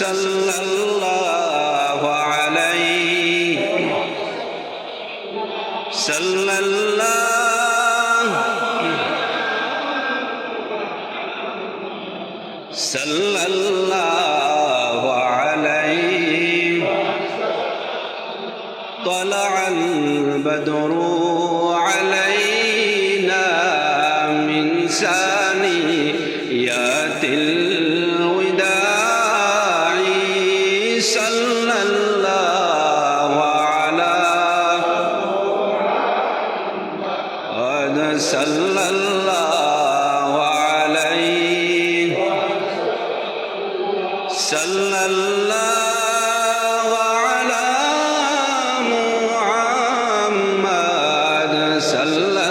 صلى الله عليه صلى الله صلى الله عليه طلع البدر صلى الله على محمد صلى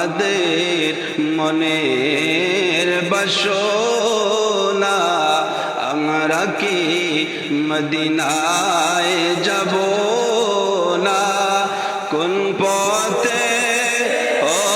আমাদের মনের বাসনা আমরা কি মদিনায় যাব না কোন পথে ও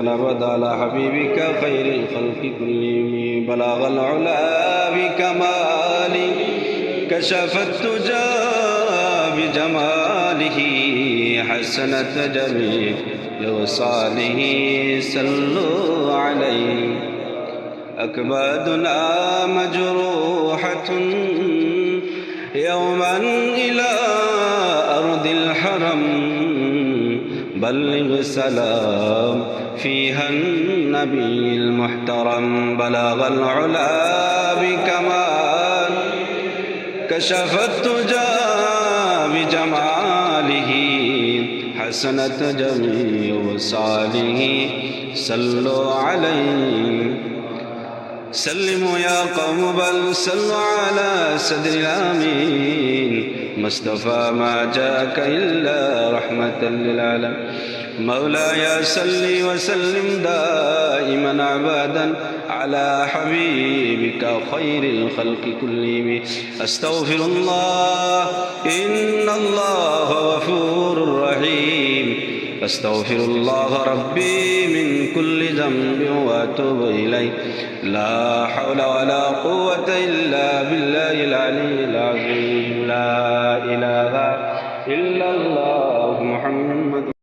ابدا على حبيبك خير الخلق كلهم. بلاغ العلا بكماله كشف التجى بجماله حسنت جميع وصاله صلوا عليه. أكبادنا مجروحة يوما بلغ سلام فيها النبي المحترم بلغ العلا بكمال كشف التجى بجماله حسنت جميع صالح صلوا عليه. سلموا يا قوم بل صلوا على صدر الامين مصطفى ما جاءك إلا رحمة للعالم مولاي صل وسلم دائما ابدا على حبيبك خير الخلق كلهم. أستغفر الله أستغفر الله ربي من كل ذنب وأتوب إليه. لا حول ولا قوة إلا بالله العلي العظيم. إله إلا الله محمد